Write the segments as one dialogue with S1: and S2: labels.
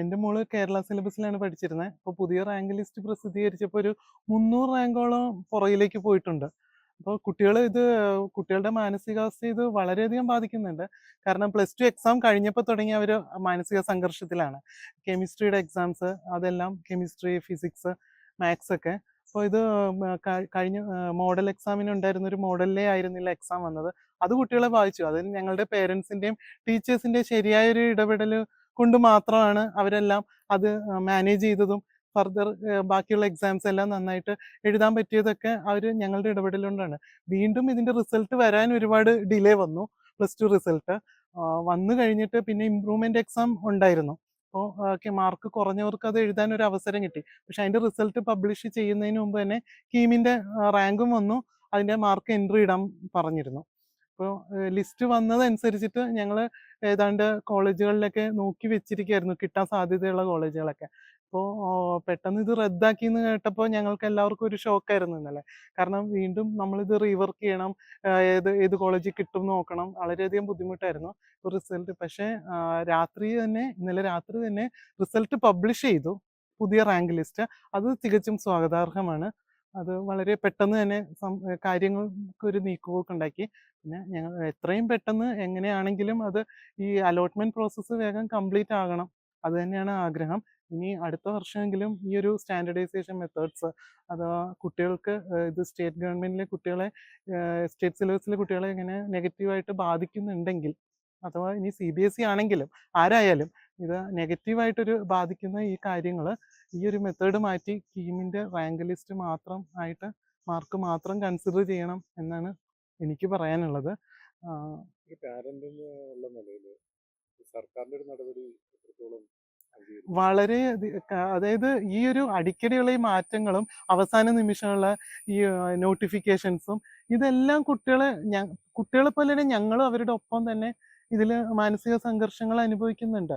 S1: എന്റെ മോൾ കേരള സിലബസിലാണ് പഠിച്ചിരുന്നത് അപ്പോൾ പുതിയ റാങ്ക് ലിസ്റ്റ് പ്രസിദ്ധീകരിച്ചപ്പോൾ ഒരു മുന്നൂറ് റാങ്കോളം പുറകിലേക്ക് പോയിട്ടുണ്ട്. അപ്പോൾ കുട്ടികൾ ഇത് കുട്ടികളുടെ മാനസികാവസ്ഥ ഇത് വളരെയധികം ബാധിക്കുന്നുണ്ട്. കാരണം പ്ലസ് ടു എക്സാം കഴിഞ്ഞപ്പോൾ തുടങ്ങി അവർ മാനസിക സംഘർഷത്തിലാണ്. കെമിസ്ട്രിയുടെ എക്സാംസ് അതെല്ലാം കെമിസ്ട്രി ഫിസിക്സ് മാത്സ് ഒക്കെ. അപ്പോൾ ഇത് കഴിഞ്ഞ മോഡൽ എക്സാമിന് ഉണ്ടായിരുന്ന ഒരു മോഡലിലേ ആയിരുന്നില്ല എക്സാം വന്നത്. അത് കുട്ടികളെ ബാധിച്ചു. അതിന് ഞങ്ങളുടെ പേരൻസിന്റെയും ടീച്ചേഴ്സിന്റെയും ശരിയായൊരു ഇടപെടൽ കൊണ്ട് മാത്രമാണ് അവരെല്ലാം അത് മാനേജ് ചെയ്തതും ഫർദർ ബാക്കിയുള്ള എക്സാംസ് എല്ലാം നന്നായിട്ട് എഴുതാൻ പറ്റിയതൊക്കെ അവർ ഞങ്ങളുടെ ഇടപെടലുകൊണ്ടാണ്. വീണ്ടും ഇതിന്റെ റിസൾട്ട് വരാൻ ഒരുപാട് ഡിലേ വന്നു പ്ലസ് ടു റിസൾട്ട് വന്നു കഴിഞ്ഞിട്ട് പിന്നെ ഇമ്പ്രൂവ്മെന്റ് എക്സാം ഉണ്ടായിരുന്നു. അപ്പോൾ ഓക്കെ മാർക്ക് കുറഞ്ഞവർക്ക് അത് എഴുതാൻ ഒരു അവസരം കിട്ടി. പക്ഷെ അതിന്റെ റിസൾട്ട് പബ്ലിഷ് ചെയ്യുന്നതിന് മുമ്പ് തന്നെ കീമിന്റെ റാങ്കും വന്നു അതിന്റെ മാർക്ക് എൻട്രി ഇടാൻ പറഞ്ഞിരുന്നു. അപ്പോൾ ലിസ്റ്റ് വന്നതനുസരിച്ചിട്ട് ഞങ്ങൾ ഏതാണ്ട് കോളേജുകളിലൊക്കെ നോക്കി വെച്ചിരിക്കുകയായിരുന്നു കിട്ടാൻ സാധ്യതയുള്ള കോളേജുകളൊക്കെ. അപ്പോൾ പെട്ടെന്ന് ഇത് റദ്ദാക്കി എന്ന് കേട്ടപ്പോൾ ഞങ്ങൾക്ക് എല്ലാവർക്കും ഒരു ഷോക്കായിരുന്നു ഇന്നലെ. കാരണം വീണ്ടും നമ്മളിത് റീവർക്ക് ചെയ്യണം ഏത് ഏത് കോളേജിൽ കിട്ടും നോക്കണം വളരെയധികം ബുദ്ധിമുട്ടായിരുന്നു റിസൾട്ട് പക്ഷേ രാത്രി തന്നെ ഇന്നലെ രാത്രി തന്നെ റിസൾട്ട് പബ്ലിഷ് ചെയ്തു. പുതിയ റാങ്ക് ലിസ്റ്റ് അത് തികച്ചും സ്വാഗതാർഹമാണ്. അത് വളരെ പെട്ടെന്ന് തന്നെ കാര്യങ്ങൾക്ക് ഒരു നീക്കുപോക്ക് ഉണ്ടാക്കി. പിന്നെ ഞങ്ങൾ എത്രയും പെട്ടെന്ന് എങ്ങനെയാണെങ്കിലും അത് ഈ അലോട്ട്മെന്റ് പ്രോസസ്സ് വേഗം കംപ്ലീറ്റ് ആകണം. അത് തന്നെയാണ് ആഗ്രഹം. ഇനി അടുത്ത വർഷമെങ്കിലും ഈ ഒരു സ്റ്റാൻഡർഡൈസേഷൻ മെത്തേഡ്സ് അഥവാ കുട്ടികൾക്ക് ഇത് സ്റ്റേറ്റ് ഗവൺമെന്റിലെ കുട്ടികളെ സ്റ്റേറ്റ് സിലബസിലെ കുട്ടികളെ ഇങ്ങനെ നെഗറ്റീവായിട്ട് ബാധിക്കുന്നുണ്ടെങ്കിൽ അഥവാ ഇനി സി ബി എസ് ഇ ആണെങ്കിലും ആരായാലും ഇത് നെഗറ്റീവായിട്ടൊരു ബാധിക്കുന്ന ഈ കാര്യങ്ങൾ ഈ ഒരു മെത്തേഡ് മാറ്റി കീമിന്റെ റാങ്ക് ലിസ്റ്റ് മാത്രം ആയിട്ട് മാർക്ക് മാത്രം കൺസിഡർ ചെയ്യണം എന്നാണ് എനിക്ക് പറയാനുള്ളത്.
S2: സർക്കാരിന്റെ ഒരു നടപടി എത്രത്തോളം
S1: വളരെ അതായത് ഈ ഒരു അടിക്കടിയുള്ള ഈ മാറ്റങ്ങളും അവസാന നിമിഷമുള്ള ഈ നോട്ടിഫിക്കേഷൻസും ഇതെല്ലാം കുട്ടികളെ കുട്ടികളെ പോലെ തന്നെ ഞങ്ങളും അവരുടെ ഒപ്പം തന്നെ ഇതിൽ മാനസിക സംഘർഷങ്ങൾ അനുഭവിക്കുന്നുണ്ട്.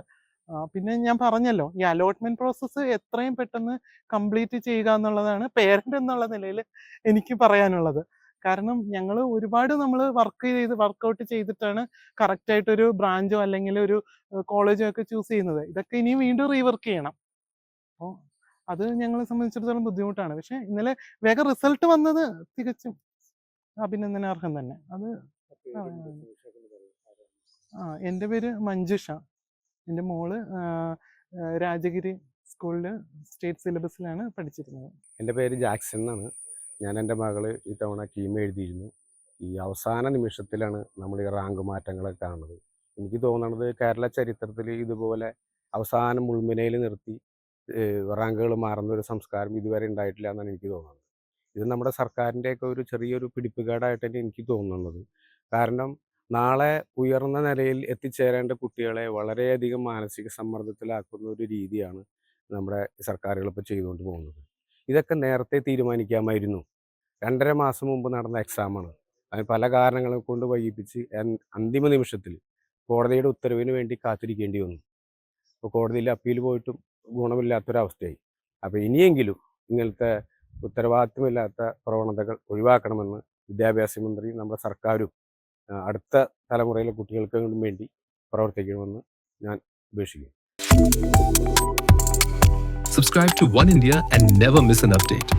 S1: പിന്നെ ഞാൻ പറഞ്ഞല്ലോ ഈ അലോട്ട്മെന്റ് പ്രോസസ്സ് എത്രയും പെട്ടെന്ന് കംപ്ലീറ്റ് ചെയ്യുക എന്നുള്ളതാണ് പേരന്റ് എന്നുള്ള നിലയിൽ എനിക്ക് പറയാനുള്ളത്. കാരണം ഞങ്ങൾ ഒരുപാട് നമ്മൾ വർക്ക് ചെയ്ത് വർക്കൗട്ട് ചെയ്തിട്ടാണ് കറക്റ്റായിട്ടൊരു ബ്രാഞ്ചോ അല്ലെങ്കിൽ ഒരു കോളേജോ ഒക്കെ ചൂസ് ചെയ്യുന്നത്. ഇതൊക്കെ ഇനിയും വീണ്ടും റീവർക്ക് ചെയ്യണം. അപ്പോൾ അത് ഞങ്ങളെ സംബന്ധിച്ചിടത്തോളം ബുദ്ധിമുട്ടാണ്. പക്ഷെ ഇന്നലെ വേഗം റിസൾട്ട് വന്നത് തികച്ചും അഭിനന്ദനാർഹം തന്നെ. അത്?
S2: ആ
S1: എന്റെ പേര് മഞ്ജുഷ. എന്റെ മോൾ രാജഗിരി സ്കൂളിൽ സ്റ്റേറ്റ് സിലബസിലാണ് പഠിച്ചിരുന്നത്.
S3: എന്റെ പേര് ജാക്സൺ എന്നാണ്. ഞാൻ എന്റെ മകൾ ഈ തവണ കീമ എഴുതിയിരുന്നു. ഈ അവസാന നിമിഷത്തിലാണ് നമ്മൾ ഈ റാങ്ക് മാറ്റങ്ങളൊക്കെ കാണുന്നത്. എനിക്ക് തോന്നുന്നത് കേരള ചരിത്രത്തിൽ ഇതുപോലെ അവസാന മുൾമുനയിൽ നിർത്തി റാങ്കുകൾ മാറുന്ന ഒരു സംസ്കാരം ഇതുവരെ ഉണ്ടായിട്ടില്ല എന്നാണ് എനിക്ക് തോന്നുന്നത്. ഇത് നമ്മുടെ സർക്കാരിന്റെയൊക്കെ ഒരു ചെറിയൊരു പിടിപ്പുകേടായിട്ടാണ് എനിക്ക് തോന്നുന്നത്. കാരണം നാളെ ഉയർന്ന നിലയിൽ എത്തിച്ചേരേണ്ട കുട്ടികളെ വളരെയധികം മാനസിക സമ്മർദ്ദത്തിലാക്കുന്ന ഒരു രീതിയാണ് നമ്മുടെ സർക്കാരുകൾ ഇപ്പോൾ ചെയ്തുകൊണ്ട് പോകുന്നത്. ഇതൊക്കെ നേരത്തെ തീരുമാനിക്കാമായിരുന്നു. രണ്ടര മാസം മുമ്പ് നടന്ന എക്സാമാണ്. അതിന് പല കാരണങ്ങളെ കൊണ്ട് വൈകിപ്പിച്ച് അന്തിമ നിമിഷത്തിൽ കോടതിയുടെ ഉത്തരവിന് വേണ്ടി കാത്തിരിക്കേണ്ടി വന്നു. അപ്പോൾ കോടതിയിൽ അപ്പീൽ പോയിട്ടും ഗുണമില്ലാത്തൊരവസ്ഥയായി. അപ്പോൾ ഇനിയെങ്കിലും ഇങ്ങനത്തെ ഉത്തരവാദിത്വമില്ലാത്ത പ്രവണതകൾ ഒഴിവാക്കണമെന്ന് വിദ്യാഭ്യാസ മന്ത്രി നമ്മുടെ സർക്കാരും അടുത്ത തലമുറയിലെ കുട്ടികൾക്ക് വേണ്ടി പ്രവർത്തിക്കണമെന്ന് ഞാൻ അപേക്ഷിക്കുന്നു
S4: Subscribe to One India and never miss an update.